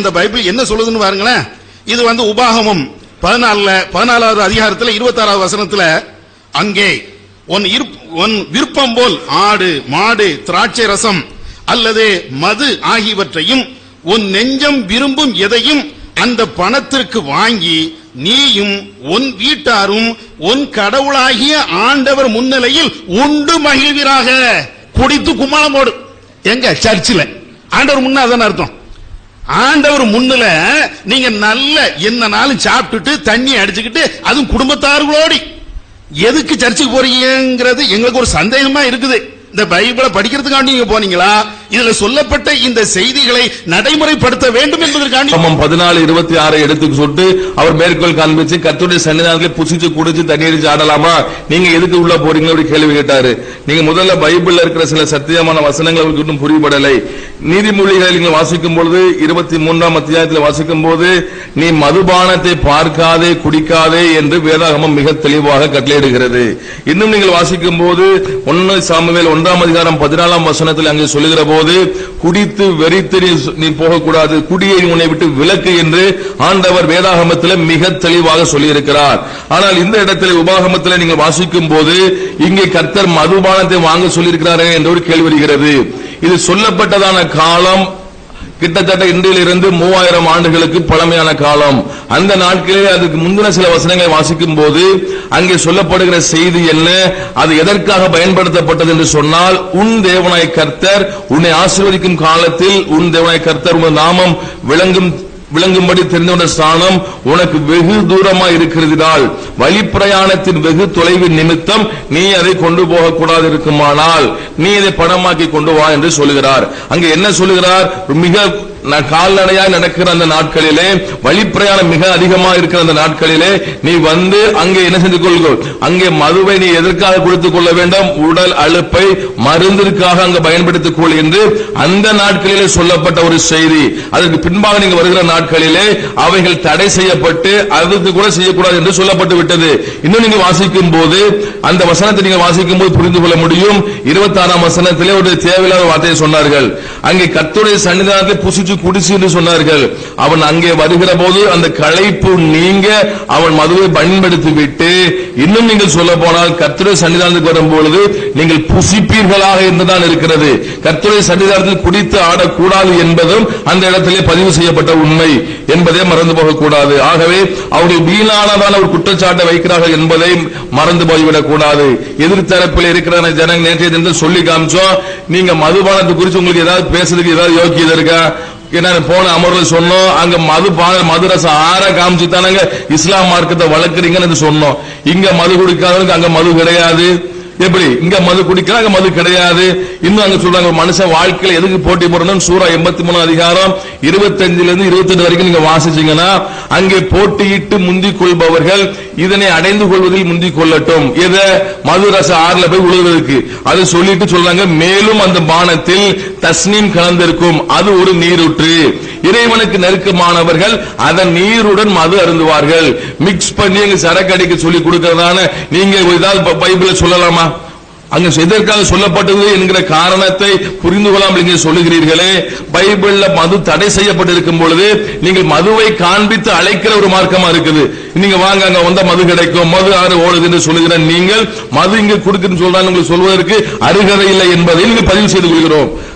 அந்த பைபிள் என்ன சொல்லுதுன்னு பாருங்களேன். இது வந்து உபாகமம். பதினாலுல பதினாலாவது அதிகாரத்துல இருபத்தாறாவது வசனத்துல அங்கே உன் உன் விருப்பம் போல் ஆடு மாடு திராட்சை ரசம் அல்லது மது ஆகியவற்றையும் உன் நெஞ்சம் விரும்பும் எதையும் அந்த பணத்திற்கு வாங்கி நீயும் உன் வீட்டாரும் உன் கடவுளாகிய ஆண்டவர் முன்னிலையில் உண்டு மகிழ்வீராக. குடித்து கும்மாளம் போடு. எங்க? சர்ச்சில். ஆண்டவர் முன்ன அர்த்தம். ஆண்டவர் முன்னுல நீங்க நல்ல என்ன நாளும் சாப்பிட்டுட்டு தண்ணி அடிச்சுக்கிட்டு அதுவும் குடும்பத்தார்களோடி. எதுக்கு சர்ச்சுக்கு போறீங்கிறது எங்களுக்கு ஒரு சந்தேகமா இருக்குது. இந்த பைபிளை படிக்கிறதுக்காண்டி நீங்க போனீங்களா? இதுல சொல்லப்பட்ட இந்த செய்திகளை நடைமுறைப்படுத்த வேண்டும் என்பதற்காண்டி ஆமாம் பதினாலு இருபத்தி ஆறு எடுத்து சொல்லிட்டு அவர் மேற்கோள் காண்பிச்சு கத்துடைய சன்னிதானத்தில் புசிச்சு குடிச்சு தண்ணீரிச்சு ஆடலாமா? நீங்க எதுக்கு உள்ள போறீங்க அப்படி கேள்வி கேட்டாரு. நீங்க முதல்ல பைபிள்ல இருக்கிற சில சத்தியமான வசனங்கள் அவருக்கு இன்னும் புரியப்படலை. நீதிமொழிகளை நீங்கள் வாசிக்கும் பொழுது இருபத்தி மூன்றாம் அத்தியாயத்தில் வாசிக்கும் போது நீ மதுபானத்தை பார்க்காதே குடிக்காதே என்று வேதாகமம் மிக தெளிவாக கட்டளையிடுகிறது. இன்னும் நீங்கள் வாசிக்கும் போது ஒன்னு சாமுவேல் ஒன்றாம் அதிகாரம் பதினாலாம் வசனத்தில் அங்கே சொல்லுகிற போது குடித்து வெறித்து நீ- போகக்கூடாது. குடியை உன்னை விட்டு விலக்கு என்று ஆண்டவர் வேதாகமத்தில் மிக தெளிவாக சொல்லியிருக்கிறார். ஆனால் இந்த இடத்தில் உபாகமத்தில் நீங்கள் வாசிக்கும் போது இங்கே கர்த்தர் மதுபானத்தை வாங்க சொல்லியிருக்கிறாரே என்ற ஒரு கேள்வி வருகிறது. இது சொல்லப்பட்டதான காலம் கிட்டத்தட்ட இன்றிலிருந்து மூவாயிரம் ஆண்டுகளுக்கு பழமையான காலம். அந்த நாட்களில் அதுக்கு முந்தின சில வசனங்களை வாசிக்கும் போது அங்கே சொல்லப்படுகிற செய்தி என்ன? அது எதற்காக பயன்படுத்தப்பட்டது என்று சொன்னால் உன் தேவனாய் கர்த்தர் உன்னை ஆசீர்வதிக்கும் காலத்தில் உன் தேவனாய் கர்த்தர் உன் நாமம் விளங்கும் விளங்கும்படி தெரிந்தவன ஸ்தானம் உனக்கு வெகு தூரமா இருக்கிறதினால் வழி பிரயாணத்தின் வெகு தொலைவின் நிமித்தம் நீ அதை கொண்டு போகக்கூடாது இருக்குமானால் நீ இதை பணமாக்கி கொண்டு வா என்று சொல்லுகிறார். அங்கு என்ன சொல்லுகிறார்? மிக ந- கால்நடையாய் நடக்கிற அந்த நாட்களிலே வழிப்பிரயாணம் மிக அதிகமா இருக்கிற அந்த நாட்களிலே நீ வந்து அங்கே என்ன செஞ்சு கொள்கோ அங்கே மதுவை நீ எதற்காக கொடுத்துக் கொள்ள வேண்டும்? உடல் அழுப்பை மருந்திற்காக அங்கு பயன்படுத்திக் கொள் என்று அந்த நாட்களிலே சொல்லப்பட்ட ஒரு செய்தி. அதற்கு பின்பாக நீங்க வருகிற நாட்களிலே அவைகள் தடை செய்யப்பட்டு அதுக்கு கூட செய்யக்கூடாது என்று சொல்லப்பட்டு விட்டது. இன்னும் நீங்க வாசிக்கும் போது அந்த வசனத்தை நீங்க வாசிக்கும் போது புரிந்து கொள்ள முடியும். இருபத்தி ஆறாம் வசனத்திலே ஒரு தேவையில்லாத வார்த்தையை சொன்னார்கள். அங்கே கத்துடைய சன்னிதானத்தை புசிச்சு குடிச்சு என்று சொன்னார்கள். அவன் அங்கே வருகிற போது அந்த களைப்பு நீங்க அவன் மதுவை பயன்படுத்தி விட்டு இன்னும் நீங்கள் சொல்ல போனால் கர்த்தருடைய சன்னிதானத்துக்கு வரும் பொழுது நீங்கள் புசிப்பீர்களாக என்றுதான் இருக்கிறது. கர்த்தருடைய சன்னிதானத்தில் குடித்து ஆடக்கூடாது என்பதும் அந்த இடத்திலே பதிவு செய்யப்பட்ட உண்மை என்பதை மறந்து போகக்கூடாது. ஆகவே அவருடைய வீணானதான ஒரு குற்றச்சாட்டை வைக்கிறார்கள் என்பதை மறந்து போய்விடக் கூடாது. எதிர்த்தரப்பில் இருக்கிற ஜனங்க நேற்றைய தினத்தில் சொல்லி காமிச்சோம் நீங்க மதுபானத்தை குறித்து உங்களுக்கு ஏதாவது பேசுறதுக்கு ஏதாவது யோக்கியதை இருக்கா? என்ன போன அமர்வுல சொன்னோம். அங்க மது பா- மது ஆற காமிச்சு தானங்க இஸ்லாம் மார்க்கத்தை வளர்க்குறீங்கன்னு சொன்னோம். இங்க மது குடிக்காதவங்க அங்க மது கிடையாது. எப்படி? இங்க மது குடிக்கலாம் அங்க மது கிடையாது. இன்னும் அங்க சொல்றாங்க மனுஷன் வாழ்க்கையில எதுக்கு போட்டி போடணும் சூரா எண்பத்தி மூணு அதிகாரம் இருபத்தஞ்சுல இருந்து இருபத்தெட்டு வரைக்கும் நீங்க வாசிச்சீங்கன்னா அங்கே போட்டியிட்டு முந்திக் கொள்பவர்கள் இதனை அடைந்து கொள்வதில் முந்திக் கொள்ளட்டும். எதை? மது ரச ஆறுல போய் உழுவதற்கு. அது சொல்லிட்டு சொல்றாங்க மேலும் அந்த பானத்தில் தஸ்னீம் கலந்திருக்கும். அது ஒரு நீரூற்று. இறைவனுக்கு நெருக்கமானவர்கள் அதன் நீருடன் மது அருந்துவார்கள். மிக்ஸ் பண்ணி எங்க சரக்கு அடிக்க சொல்லி கொடுக்கறதான நீங்க ஏதாவது ப- பைபிள்ல சொல்லலாமா? அங்க எதற்காக சொல்லப்பட்டது என்கிற காரணத்தை புரிந்து கொள்ளாமல் இங்கே சொல்லுகிறீர்களே. பைபிள்ல மது தடை செய்யப்பட்டிருக்கும் பொழுது நீங்கள் மதுவை காண்பித்து அழைக்கிற ஒரு மார்க்கமா இருக்குது. நீங்க வாங்க அங்க வந்த மது கிடைக்கும். மது ஆறு ஓடுது என்று சொல்லுகிற நீங்கள் மது இங்க கொடுக்குன்னு சொல்றாங்க உங்களுக்கு சொல்வதற்கு அருகதை இல்லை என்பதை நீங்க பதிவு செய்து கொள்கிறோம்.